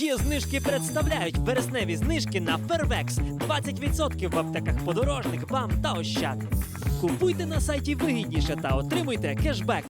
Є знижки представляють вересневі знижки на Фервекс. 20% в аптеках подорожник, бам та ощад. Купуйте на сайті вигідніше та отримуйте кешбек.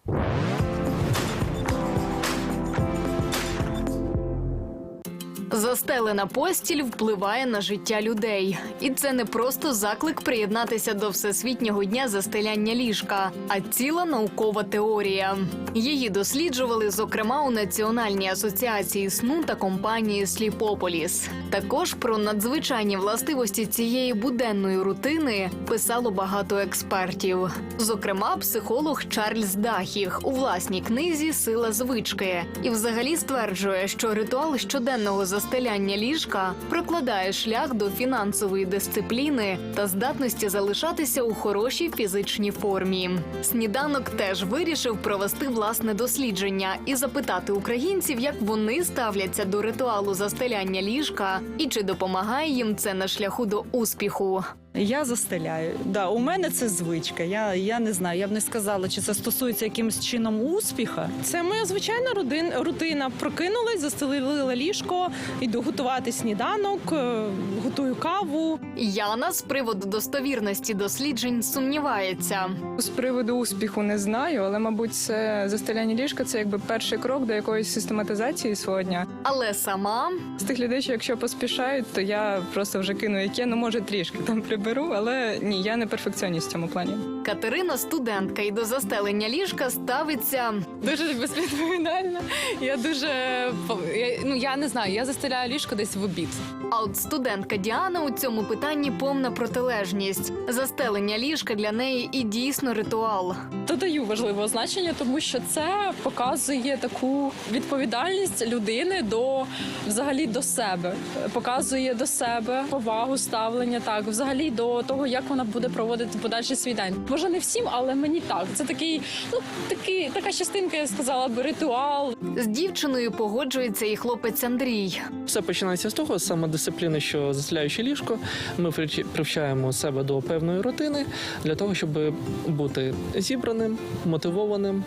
Застелена постіль впливає на життя людей, і це не просто заклик приєднатися до всесвітнього дня застеляння ліжка, а ціла наукова теорія. Її досліджували зокрема у Національній асоціації сну та компанії Сліпополіс. Також про надзвичайні властивості цієї буденної рутини писало багато експертів. Зокрема, психолог Чарльз Дахіх у власній книзі Сила звички і взагалі стверджує, що ритуал щоденного застеляння ліжка прокладає шлях до фінансової дисципліни та здатності залишатися у хорошій фізичній формі. Сніданок теж вирішив провести власне дослідження і запитати українців, як вони ставляться до ритуалу застеляння ліжка і чи допомагає їм це на шляху до успіху. Я застеляю. Да, у мене це звичка. Я, я не знаю, я б не сказала, чи це стосується якимось чином успіха. Це моя звичайна родин, рутина. Прокинулась, застелила ліжко, йду готувати сніданок, е, готую каву. Яна з приводу достовірності досліджень сумнівається. З приводу успіху не знаю, але мабуть, це застеляння ліжка це якби перший крок до якоїсь систематизації свого дня. Але сама З тих людей, що якщо поспішають, то я просто вже кину яке, ну може трішки там приберу, але ні, я не перфекціоніст в цьому плані. Катерина студентка і до застелення ліжка ставиться Дуже безвідповідально. Я дуже я, ну я не знаю. Я застеляю ліжко десь в обід. А от студентка Діана у цьому питанні повна протилежність. Застелення ліжка для неї і дійсно ритуал. Додаю важливого значення, тому що це показує таку відповідальність людини до взагалі до себе, показує до себе повагу, ставлення так, взагалі до того, як вона буде проводити подальший свій день. Може, не всім, але мені так. Це такий, ну такий, така частинка, я сказала би, ритуал. З дівчиною погоджується і хлопець Андрій. Все починається з того, саме дисципліни, що заселяючи ліжко, ми привчаємо себе до певної рутини для того, щоб бути зібраним, мотивованим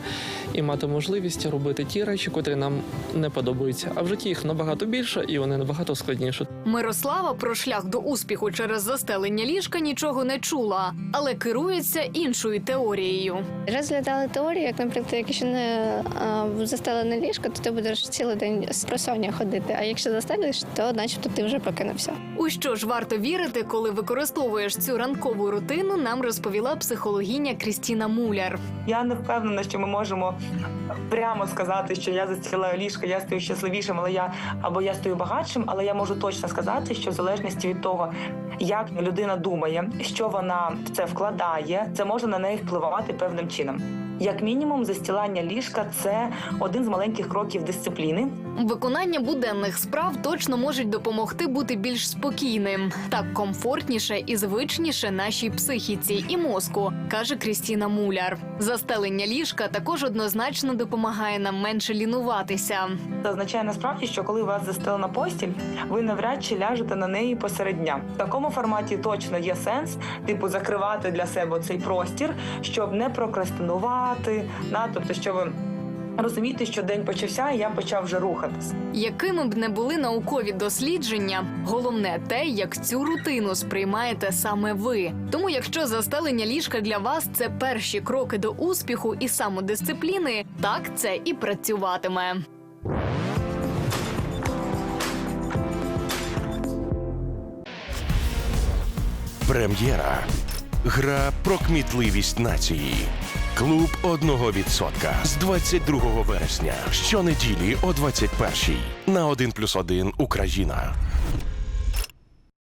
і мати можливість робити ті речі, котрі нам не подобаються. А в житті їх набагато більше і вони набагато складніші. Мирослава про шлях до успіху через застелення ліжка нічого не чула, але керується іншою теорією. Розглядали теорію, як, наприклад, якщо не застелене ліжко, то ти будеш цілий день з просоння ходити. А якщо застелиш, то начебто ти вже прокинувся. У що ж варто вірити, коли використовуєш цю ранкову рутину, нам розповіла психологиня Крістіна Муляр. Я не впевнена, що ми можемо прямо сказати, що я застілаю ліжко, я стаю щасливішим, але я або я стаю багатшим, але я можу точно сказати, що в залежності від того, як людина думає, що вона в це вкладає, це може на неї впливати певним чином. Як мінімум, застілання ліжка це один з маленьких кроків дисципліни, Виконання буденних справ точно можуть допомогти бути більш спокійним, так комфортніше і звичніше нашій психіці і мозку, каже Крістіна Муляр. Застелення ліжка також однозначно допомагає нам менше лінуватися. Це означає насправді, що коли у вас застелена постіль, ви навряд чи ляжете на неї посеред дня. В такому форматі точно є сенс, типу, закривати для себе цей простір, щоб не прокрастинувати, да, тобто, щоб розуміти, що день почався, і я почав вже рухатись. Якими б не були наукові дослідження, головне те, як цю рутину сприймаєте саме ви. Тому, якщо застелення ліжка для вас це перші кроки до успіху і самодисципліни, так це і працюватиме. Прем'єра. Гра про кмітливість нації. Клуб одного відсотка з 22 вересня. Щонеділі о 21 на 1+,1 Україна.